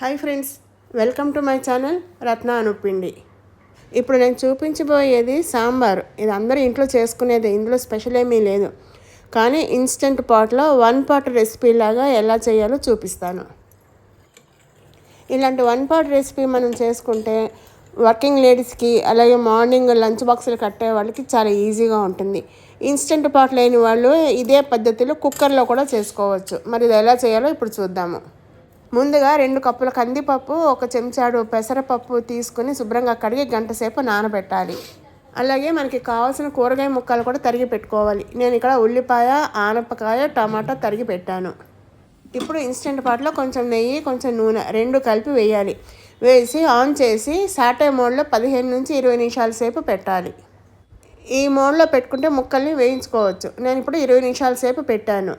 Hi friends welcome to my channel Ratna Anupindi. ఇప్పుడు నేను చూపించబోయేది సాంబార్. ఇది అందరూ ఇంట్లో చేసుకునేది ఇందులో స్పెషల్ ఏమీ లేదు. కానీ ఇన్స్టెంట్ పాట్లో వన్ పాట్ రెసిపీ లాగా ఎలా చేయాలో చూపిస్తాను. ఇలాంటి వన్ పాట్ రెసిపీ మనం చేసుకుంటే వర్కింగ్ లేడీస్కి అలాగే మార్నింగ్ లంచ్ బాక్సులు కట్టే వాళ్ళకి చాలా ఈజీగా ఉంటుంది. ఇన్స్టెంట్ పాట్ లేని వాళ్ళు ఇదే పద్ధతిలో కుక్కర్లో కూడా చేసుకోవచ్చు. మరి ఇది ఎలా చేయాలో ఇప్పుడు చూద్దాము. ముందుగా రెండు కప్పుల కందిపప్పు ఒక చెంచాడు పెసరపప్పు తీసుకుని శుభ్రంగా కడిగి గంట సేపు నానబెట్టాలి. అలాగే మనకి కావాల్సిన కూరగాయ ముక్కలు కూడా తరిగి పెట్టుకోవాలి. నేను ఇక్కడ ఉల్లిపాయ ఆనపకాయ టమాటా తరిగి పెట్టాను. ఇప్పుడు ఇన్స్టెంట్ పాట్లో కొంచెం నెయ్యి కొంచెం నూనె రెండు కలిపి వేయాలి. వేసి ఆన్ చేసి సాటే మోడ్లో పదిహేను నుంచి ఇరవై నిమిషాల సేపు పెట్టాలి. ఈ మోడ్లో పెట్టుకుంటే ముక్కల్ని వేయించుకోవచ్చు. నేను ఇప్పుడు ఇరవై నిమిషాల సేపు పెట్టాను.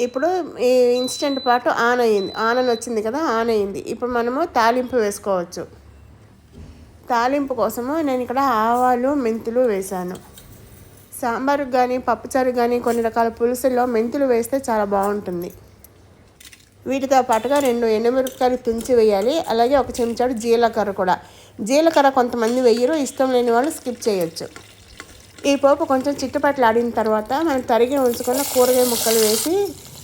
ఇప్పుడు ఈ ఇన్స్టెంట్ పాటు ఆన్ అయ్యింది. ఆన్ అని వచ్చింది కదా ఆన్ అయ్యింది. ఇప్పుడు మనము తాలింపు వేసుకోవచ్చు. తాలింపు కోసము నేను ఇక్కడ ఆవాలు మెంతులు వేశాను. సాంబారు కానీ పప్పుచారు కానీ కొన్ని రకాల పులుసుల్లో మెంతులు వేస్తే చాలా బాగుంటుంది. వీటితో పాటుగా రెండు ఎండుమిరపకాయలు తుంచి వేయాలి. అలాగే ఒక చెంచాడు జీలకర్ర కూడా. జీలకర్ర కొంతమంది వేయరు. ఇష్టం లేని వాళ్ళు స్కిప్ చేయొచ్చు. ఈ పోపు కొంచెం చిట్టుపట్లు ఆడిన తర్వాత మనం తరిగి ఉంచుకున్న కూరగాయ ముక్కలు వేసి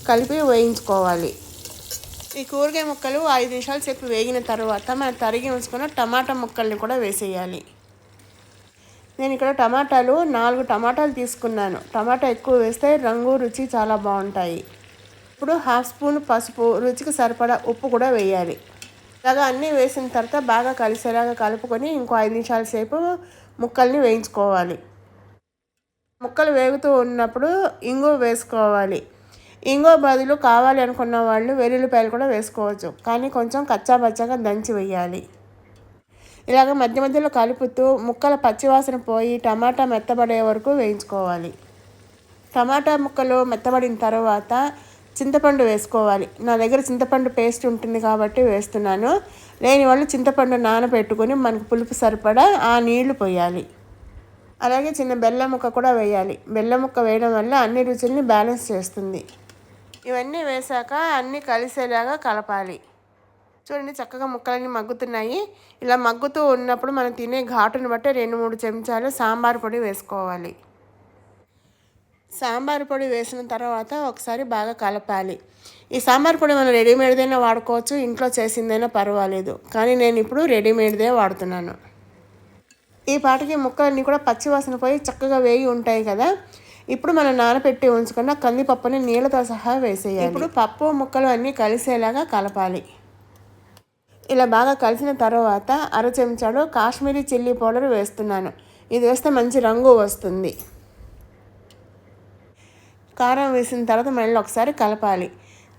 కలిపి వేయించుకోవాలి. ఈ కూరగాయ ముక్కలు ఐదు నిమిషాల సేపు వేగిన తర్వాత మనం తరిగి ఉంచుకున్న టమాటా ముక్కల్ని కూడా వేసేయాలి. నేను ఇక్కడ టమాటాలు నాలుగు టమాటాలు తీసుకున్నాను. టమాటా ఎక్కువ వేస్తే రంగు రుచి చాలా బాగుంటాయి. ఇప్పుడు హాఫ్ స్పూన్ పసుపు రుచికి సరిపడా ఉప్పు కూడా వేయాలి. ఇలాగా అన్నీ వేసిన తర్వాత బాగా కలిసేలాగా కలుపుకొని ఇంకో ఐదు నిమిషాల సేపు ముక్కల్ని వేయించుకోవాలి. ముక్కలు వేగుతూ ఉన్నప్పుడు ఇంగు వేసుకోవాలి. ఇంగువ బదులు కావాలి అనుకున్న వాళ్ళు వెల్లుల్లిపాయలు కూడా వేసుకోవచ్చు. కానీ కొంచెం కచ్చాపచ్చాగా దంచి వేయాలి. ఇలాగ మధ్య మధ్యలో కలుపుతూ ముక్కల పచ్చివాసన పోయి టమాటా మెత్తబడే వరకు వేయించుకోవాలి. టమాటా ముక్కలు మెత్తబడిన తర్వాత చింతపండు వేసుకోవాలి. నా దగ్గర చింతపండు పేస్ట్ ఉంటుంది కాబట్టి వేస్తున్నాను. లేని వాళ్ళు చింతపండు నానబెట్టుకొని మనకు పులుపు సరిపడా ఆ నీళ్ళు పోయాలి. అలాగే చిన్న బెల్లం ముక్క కూడా వేయాలి. బెల్లం ముక్క వేయడం వల్ల అన్ని రుచుల్ని బ్యాలెన్స్ చేస్తుంది. ఇవన్నీ వేసాక అన్నీ కలిసేలాగా కలపాలి. చూడండి చక్కగా ముక్కలన్నీ మగ్గుతున్నాయి. ఇలా మగ్గుతూ ఉన్నప్పుడు మనం తినే ఘాటును బట్టి రెండు మూడు చెంచాలు సాంబార్ పొడి వేసుకోవాలి. సాంబార్ పొడి వేసిన తర్వాత ఒకసారి బాగా కలపాలి. ఈ సాంబార్ పొడి మనం రెడీమేడ్దైనా వాడుకోవచ్చు. ఇంట్లో చేసిందైనా పర్వాలేదు. కానీ నేను ఇప్పుడు రెడీమేడ్దే వాడుతున్నాను. ఈ పాటకి ముక్కలన్నీ కూడా పచ్చివాసన పోయి చక్కగా వేగి ఉంటాయి కదా. ఇప్పుడు మనం నానపెట్టి ఉంచుకున్న కందిపప్పుని నీళ్ళతో సహా వేసేయాలి. ఇప్పుడు పప్పు ముక్కలు అన్నీ కలిసేలాగా కలపాలి. ఇలా బాగా కలిసిన తర్వాత అర చెంచాడు కాశ్మీరీ చిల్లీ పౌడర్ వేస్తున్నాను. ఇది వేస్తే మంచి రంగు వస్తుంది. కారం వేసిన తర్వాత మళ్ళీ ఒకసారి కలపాలి.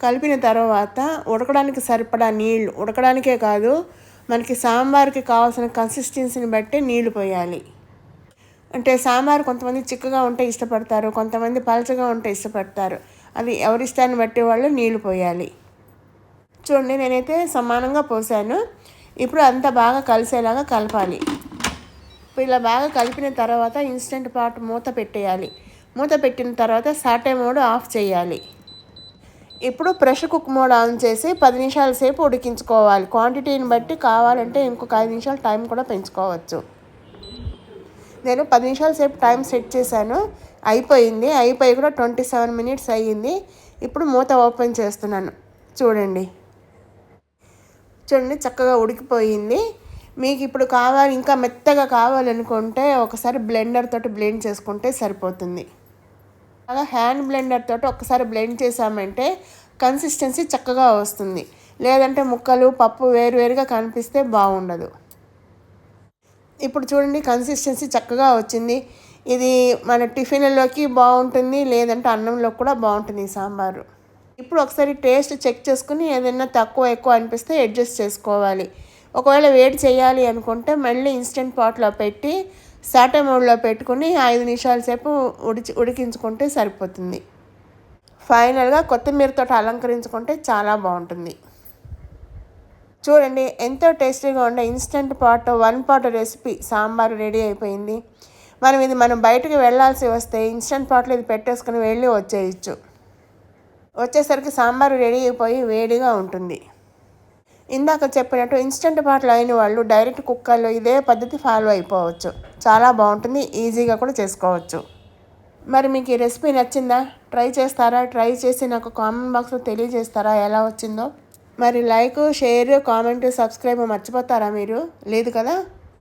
కలిపిన తర్వాత ఉడకడానికి సరిపడా నీళ్ళు ఉడకడానికే కాదు మనకి సాంబార్కి కావాల్సిన కన్సిస్టెన్సీని బట్టి నీళ్ళు పోయాలి. అంటే సాంబార్ కొంతమంది చిక్కగా ఉంటే ఇష్టపడతారు కొంతమంది పలచగా ఉంటే ఇష్టపడతారు. అది ఎవరి బట్టి వాళ్ళు నీళ్ళు పోయాలి. చూడండి నేనైతే సమానంగా పోసాను. ఇప్పుడు అంతా బాగా కలిసేలాగా కలపాలి. ఇలా బాగా కలిపిన తర్వాత ఇన్స్టెంట్ పాట్ మూత పెట్టేయాలి. మూత పెట్టిన తర్వాత సాటే మోడ్ ఆఫ్ చేయాలి. ఇప్పుడు ప్రెషర్ కుక్ మోడ్ ఆన్ చేసి పది నిమిషాల సేపు ఉడికించుకోవాలి. క్వాంటిటీని బట్టి కావాలంటే ఇంకొక ఐదు నిమిషాలు టైం కూడా పెంచుకోవచ్చు. నేను పది నిమిషాల సేపు టైం సెట్ చేశాను. అయిపోయింది. అయిపోయి కూడా ట్వంటీ సెవెన్ మినిట్స్ అయ్యింది. ఇప్పుడు మూత ఓపెన్ చేస్తున్నాను. చూడండి. చూడండి చక్కగా ఉడికిపోయింది. మీకు ఇప్పుడు కావాలి ఇంకా మెత్తగా కావాలనుకుంటే ఒకసారి బ్లెండర్ తోటి బ్లెండ్ చేసుకుంటే సరిపోతుంది. అలా హ్యాండ్ బ్లెండర్ తోటి ఒకసారి బ్లెండ్ చేసామంటే కన్సిస్టెన్సీ చక్కగా వస్తుంది. లేదంటే ముక్కలు పప్పు వేరువేరుగా కనిపిస్తే బాగుండదు. ఇప్పుడు చూడండి కన్సిస్టెన్సీ చక్కగా వచ్చింది. ఇది మన టిఫిన్లోకి బాగుంటుంది లేదంటే అన్నంలో కూడా బాగుంటుంది ఈ సాంబారు. ఇప్పుడు ఒకసారి టేస్ట్ చెక్ చేసుకుని ఏదైనా తక్కువ ఎక్కువ అనిపిస్తే అడ్జస్ట్ చేసుకోవాలి. ఒకవేళ వేడి చేయాలి అనుకుంటే మళ్ళీ ఇన్స్టెంట్ పాట్లో పెట్టి సాటే మోడ్లో పెట్టుకుని ఐదు నిమిషాల సేపు ఉడిచి ఉడికించుకుంటే సరిపోతుంది. ఫైనల్గా కొత్తిమీరతో అలంకరించుకుంటే చాలా బాగుంటుంది. చూడండి ఎంతో టేస్టీగా ఉండే instant pot one pot recipe sambar ready అయిపోయింది. మనం ఇది మనం బయటకు వెళ్ళాల్సి వస్తే ఇన్స్టెంట్ పాట్లో ఇది పెట్టేసుకుని వెళ్ళి వచ్చేయచ్చు. వచ్చేసరికి సాంబారు రెడీ అయిపోయి వేడిగా ఉంటుంది. ఇందాక చెప్పినట్టు ఇన్స్టెంట్ పాటలు అయిన వాళ్ళు డైరెక్ట్ కుక్కర్లో ఇదే పద్ధతి ఫాలో అయిపోవచ్చు. చాలా బాగుంటుంది ఈజీగా కూడా చేసుకోవచ్చు. మరి మీకు ఈ రెసిపీ నచ్చిందా? ట్రై చేస్తారా? ట్రై చేసి నాకు కామెంట్ బాక్స్లో తెలియజేస్తారా? ఎలా వచ్చిందో? మరి లైక్ షేర్ కామెంట్ సబ్స్క్రైబ్ మర్చిపోతారా మీరు? లేదు కదా?